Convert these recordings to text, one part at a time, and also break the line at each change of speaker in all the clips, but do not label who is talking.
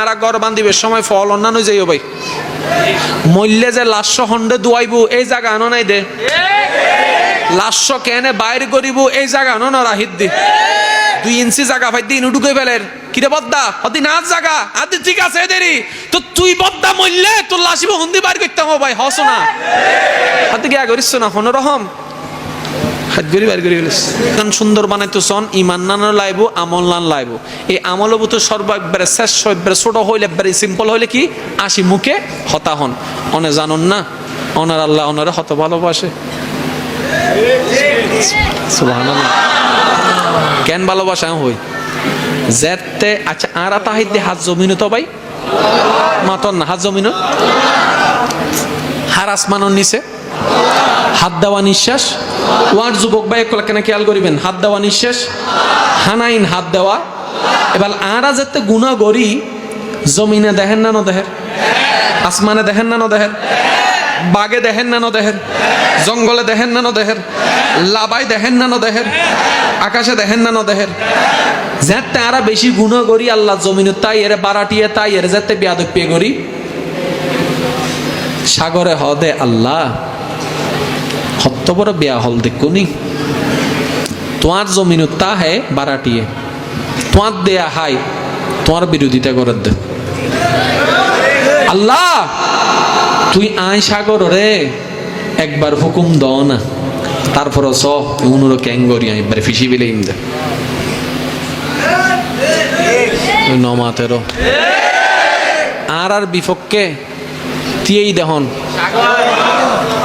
আর গর বান্ধিবের সময় ফল অন্যান্য যাইও ভাই। মল্লে যে লাশ হন্ডে দুয়াইব, এই জায়গা আনো নাই দে। লাশ কেনে বাইর করিব, এই জায়গা আনো না রাহিত দি। দুই ইঞ্চি জায়গা ভাই, দিন উডুকে ফেলের কিরে বদ্দা হতি নাচ জায়গা। আদি ঠিক আছে, দেরি। তো তুই বদ্দা মল্লে তোর লাশিব হন্দি বাইর করতাম ভাই, হস না। হাতে গিয়া করিস না, হন রহম। হাত গরি বাইর করি ফেলিস গান সুন্দর বানাইতো সন ইমান নানো লাইব, আমল নান লাইব। এই আমল বুতো সর্ব একবারে শেষ একবারে ছোট হইলে একবারে সিম্পল হইলে কি? আসি মুখে হতা হন। অনে জানুন না, অনার আল্লাহ অনারে হত ভালোবাসে। কেন ভালোবাসা হই? যেতে আচ্ছা আর তাহিদ হাত জমিনো তো ভাই? মাতন না, হাত জমিনো? হার আসমানর নিচে হাত দেওয়া নিঃশ্বাস। ওয়ার যুবক ভাই একলা কেন খেয়াল করিবেন? হাত দেওয়া নিঃশ্বাস, হানাইন হাত দেওয়া। এবার আরা যাতে গুণা করি, জমিনে দেখেন না ন দেহের আসমানে দেখেন না ন দেহের বাগে দেখেন না ন দেহের জঙ্গলে দেখেন না ন দেহের লাবাই দেখেন না ন দেহের আকাশে দেখেন না ন দেহের যাতে আরা বেশি গুণা করি, আল্লাহ জমিনে তাই, এর বারাটিয়ে তাই, এর যাতে বিয়াদক পেয়ে করি। সাগরে হদে আল্লাহ। বড় বিয়া হল দেখুনি। তোমার জমিন তা হে বারাটিয়ে তোমার দেয়া হাই তোমার বিরোধিতা করে দে। আল্লাহ, তুই আয় সাগর রে একবার হুকুম দ না। তারপর স উনুরো ক্যাঙ্গরি একবার ফিসি বিলে ইম দে। নমাতেরও আর আর বিপক্ষে তিয়েই দেহন।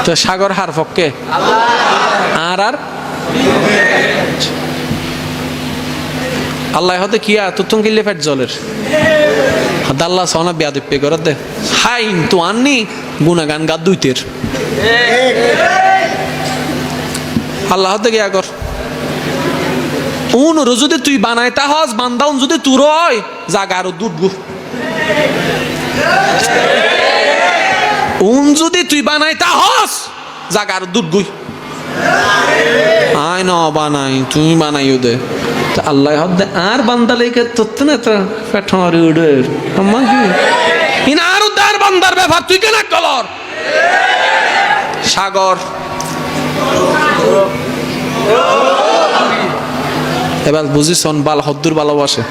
তো সাগর হার পক্ষে। আর আর? আল্লাহ হতে কিয়া তুতুম কিল্লে ফেট জলের। আল্লাহ সনা বিয়া দিপ্পে করে দে। হাই, তো আননি? গুনাগান গা দুইতের। আল্লাহ হতে গিয়া কর? উন যদি তুই বানাই তাহস বান্দাউন যদি তুর হয় জাগা আরও দুধ উন যদি তুই বানাই তাহস জাগা আরও দুধ গুই। আয় ন, বানাই তুমি বানাইও দে। আল্লাহ হদ আর বান্দা লেগে তত্ত না তো পেটমারি উড়ে। আম্মা কি? ইন আর উদ্ধার বান্দার ব্যাপার, তুই কেন কলর? সাগর। এবার বুঝিছন বাল হদ্দুর ভালোবাসে।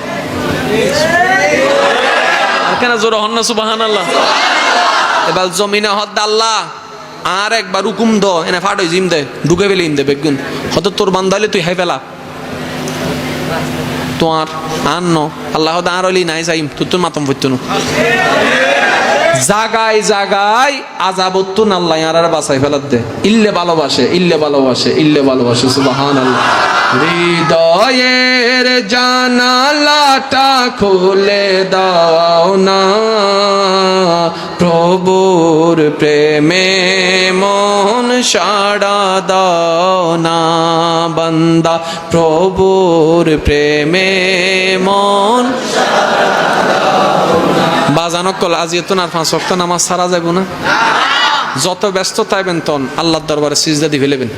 কেন জোর না সুবাহান আল্লাহ এবার জমিনে হদ আল্লাহ, আর একবার হুকুম দ, এনে ফাটই জিম দে, ঢুকে ফেলে ইন দে বেগুন। হত তোর বান্ধাইলে তুই হাই ফেলা। তোমার আর ন, আল্লাহ আর হলি নাই যাইম, তোর তোর মাতম না। জাগায় জাগায় আজাবত্তুন আল্লাহ আর বাসায় ফেলাত দে। ইল্লে ভালোবাসে ইল্লে ভালোবাসে ইল্লে ভালোবাসে সুবাহান আল্লাহ হৃদয়ের জানালাটা খুলে দাও না, প্রভুর প্রেমে। সাড়া দাও না বান্দা, প্রভুর প্রেমে মন। বাজানক কল, আজ এত আর পাঁচ ওয়াক্ত নামাজ সারা যাইব না। যত ব্যস্ত তাইবেন তন আল্লাহর দরবারে সিজদা দি ফেলেবেন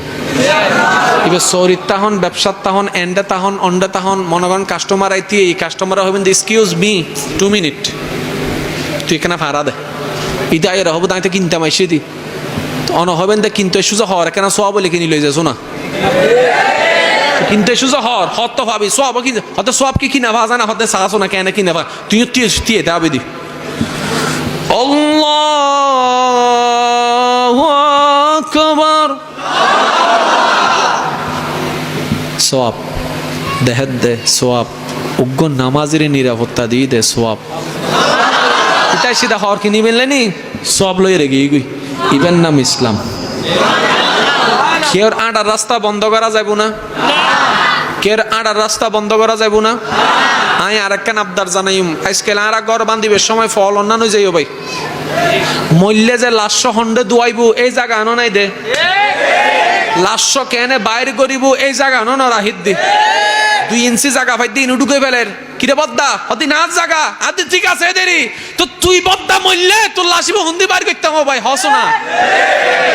এবার সৌরিত তাহন, ব্যবসার তাহন, এন্ডে তাহন, অন্ডে তাহন মনগণ কাস্টমার আইতি এই কাস্টমার হবেন এক্সকিউজ মি টু মিনিট তুই এখানে ভাড়া দে। ইটা এর হব তাইতে কিনতে মাইসে দি। অন হবেন দে কিনতে সুযোগ হওয়ার, কেন সব বলে কিনি লই যাস না কিনতে সুযোগ হর হত তো ভাবি সব কি হতে সব কি কিনা ভাজা না, হতে সাহায্য না কেন কিনা ভা তুই তুই তুই এটা আবেদি। আকবার। সোয়াব, দেহের দে সোয়াব, উগ্র নামাজের নিরাপত্তা দিয়ে দে সোয়াব। এটাই সিধা হর কিনি মেললে নি সব লই রেগে গুই। ইবেন নাম ইসলাম। কেউর আটার রাস্তা বন্ধ করা যাব না? কেউর আটার রাস্তা বন্ধ করা যাব না? আই আর একখান আবদার জানাইম। আজকাল আর ঘর বান্ধিবের সময় ফল অন্যান্য যাইও ভাই মল্লে যে লাশ হন্ডে দুয়াইব, এই জায়গা আনো নাই দে। লাশ কেনে বাইর করিব, এই জায়গা আনো না রাহিত দি। দুই ইঞ্চি জায়গা ভাই, দিন উডুকে ফেলের। কিরে বদ্দা? হতি নাচ জায়গা আদি ঠিক আছে, দেরি। তো তুই বদ্দা মল্লে তোর লাশিব হন্দি বাইর করতাম ভাই, হস না।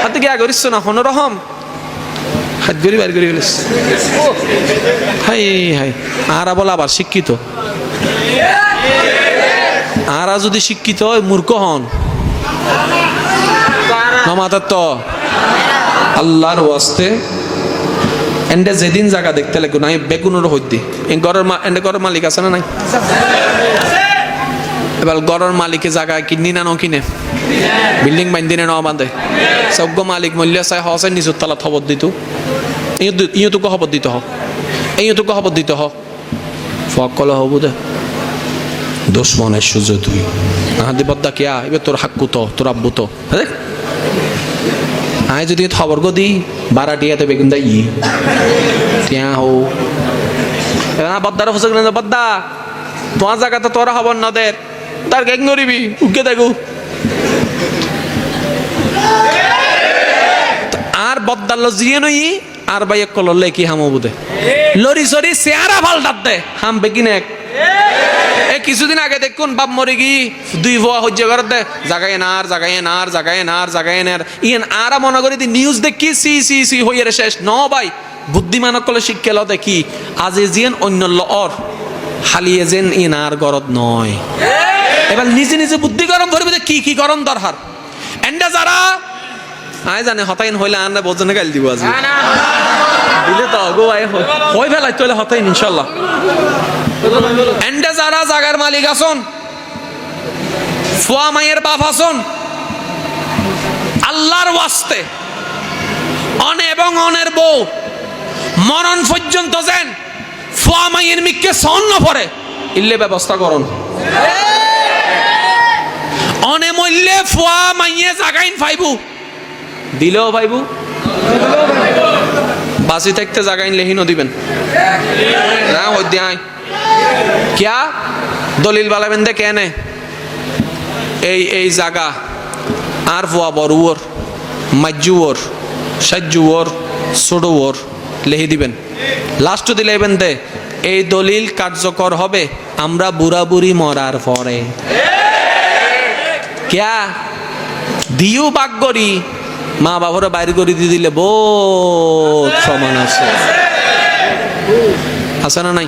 হাতে গিয়া করিস না, হন রহম। হাত গরি বাইর করে ফেলিস। High high. আর বল আবার শিক্ষিত। আর যদি শিক্ষিত হয়, মূর্খ হন। নমাতার তো আল্লাহর ওয়াস্তে এন্ডে যেদিন জায়গা দেখতে লাগবে, নাই বেগুনের হইতে ঘরের মা এন্ডে ঘরের মালিক আছে না নাই? এবার ঘরের মালিকে জায়গা কিনি না ন কিনে। বিল্ডিং বাইন্দিনে ন বাঁধে সজ্ঞ মালিক মূল্য চাই হসে নিজের তলা খবর দিত। ইয়ে তোকে খবর দিতে হোক এই তোকে খবর দিতে হোক ফক হব দে। দুশ্মনের সুযোগ তুই। আহাদি বদ্দা কিয়া? এবার তোর হাক্কু তোর আব্বু তো। দেখ। আয় যদি খবর গো দি বারা টিয়াতে বেগুন দাই টিয়া হো। না বদ্দার ফসক না বদ্দা, তোমার জায়গাতে তোরা খবর না দে, তার গ্যাং নরিবি উকে দেখু। আর বদ্দার জিয়ে নই, আর বাই এক কলর লেকি হামো বুদে। লরি সরি চেহারা ভালো দে, হাম বেকিন এক এ কিছুদিন আগে দেখুন বাপ মরে গি দুই ভুয়া সহ্য করার দে। জাগায় নার জাগায় নার জাগায় নার জাগায় নার। ইয়েন আরা মনে করি নিউজ দেখি সি সি সি হইয়ে শেষ। ন ভাই বুদ্ধিমানক কলে শিক্ষা ল দেখি আজি জিয়েন অন্য ল লর হালিয়ে যেন ইন আর গরদ নয়। এবার নিজে নিজে বুদ্ধি গরম ধরবে যে কি কি গরম দরকার এন্ডা যারা আয় জানে হতাইন হইলে আনরা বোঝনে গাল দিব আজি। দিলে তো গো আয় হই ফেলাই তোলে হতাইন ইনশাল্লাহ। এন্ডে যারা জাগার মালিক আসন ফুয়া মায়ের বাপ আসন আল্লাহর ওয়াস্তে। অন এবং অনের বউ। মরণ পর্যন্ত যেন ফুয়া মাইয়ের মিককে সন্ন পরে ইল্লে ব্যবস্থা করুন। অনে মল্লে ফুয়া মাইয়ে জাগাইন ফাইবু দিলেও ফাইবু বাসি থাকতে জাগাইন লেহিনও দিবেন। না হদ্দি আয়। কিয়া দলিল বালাবেন দে কেনে এই এই জাগা আর ফুয়া বড়ুয়োর মাজ্জুয়োর সাজ্জুয়োর ছোটুয়োর লেহি দিবেন লাস্ট দিলেবেন দে এই দলিল কার্যকর হবে আমরা বুড়া বুড়ি মরার পরে কিয়া দিও বাক করি মা বাবারে বাইরে করে দিয়ে দিলে বহুত সমান আছে আছে না নাই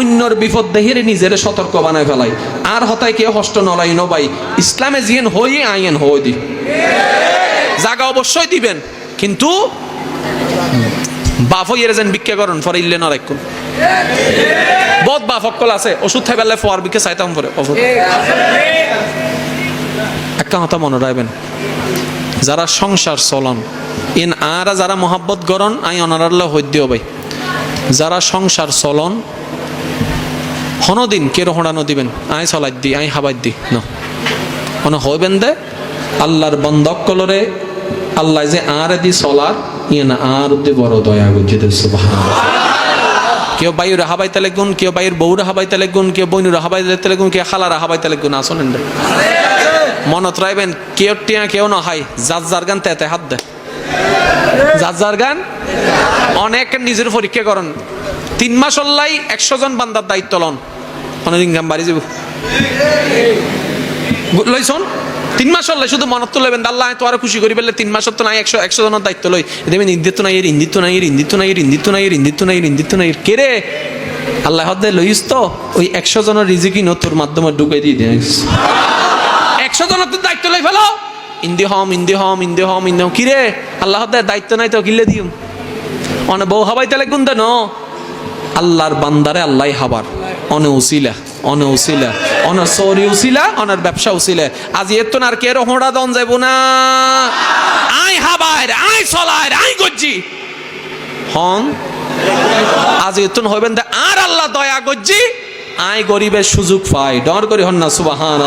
অন্যর বিপদ দেহিরে নিজের সতর্ক বানায় ফেলাই। আর হতায় কেউ হষ্ট নলাই নবাই ইসলামে জিয়েন হই আইন হই দি। জাগা অবশ্যই দিবেন, কিন্তু বাপ হইয়ের যেন ভিক্ষা করেন, ফরে ইল্লে না রাখুন বহুত বাপ অক্কল আছে, ওষুধ খাই পেলে ফোয়ার বিকে চাইতাম পরে একটা কথা মনে রাখবেন, যারা সংসার চলন, ইন আরা যারা মহাব্বত গরন আই অনারাল্লাহ হইদ্য ভাই। যারা সংসার চলন হনদিন কেরো হড়ানো দিবেন? আই চলাই দি, আই হাবাই দি। ন। হইবেন দে আল্লাহর বন্ধক কলরে, আল্লাহ যে আরে দি চলার ইয়ে না আর দি বড় দয়া গুজি দে সুবহানাল্লাহ। কেউ বাইর হাবাইতে লাগুন, কেউ বাইর বউরা হাবাইতে লাগুন, কেউ বইনুরা হাবাইতে লাগুন, কেউ খালারা হাবাইতে লাগুন আসলেন দে মনত রাখবেন কেউ টিয়া, কেউ না হাই, যার যার গান তেতে হাত দে। যার যার গান, অনেক নিজের পরীক্ষা করেন। তিন মাস অল্লাই একশো জন বান্দার দায়িত্ব লন। অনেক ইনকাম বাড়ি যাব লইছন তিন মাস হল্লাই শুধু মনত লইবেন আল্লাহ তো আরও খুশি করি পেলে তিন মাস তো নাই, একশো একশো জনের দায়িত্ব লই। দেবেন ইন্দিত নাই এর ইন্দিত নাই এর ইন্দিত নাই এর ইন্দিত নাই এর ইন্দিত নাই এর ইন্দিত নাই এর। কে রে? আল্লাহ হদ্দে লইস তো। ওই একশো জনের রিজিকি নতুর মাধ্যমে ঢুকাই দিয়ে দিস একশো জনের তো দায়িত্ব লই ফেলো। ইন্দি হম ইন্দি হম ইন্দি হম ইন্দি হম। কিরে? আল্লাহ দায়িত্ব নাই তো, কিলে দিম? অনে বউ হাবাইতে লাগুন দেন আল্লাহর বান্দারে আল্লাহ হাবার। অনে উসিলা অনে উসিলা, অনে সরি উসিলা, অনার ব্যবসা উসিলা। আজ আর কেরো হোঁড়া দন যাইব না। আই হাবায় আই চলায় আই গজ্জি। হন, আজ এতন হইবেন আর আল্লাহ দয়া গজ্জি আই গরিবের সুযোগ পাই। ডর করি হন না সুবাহান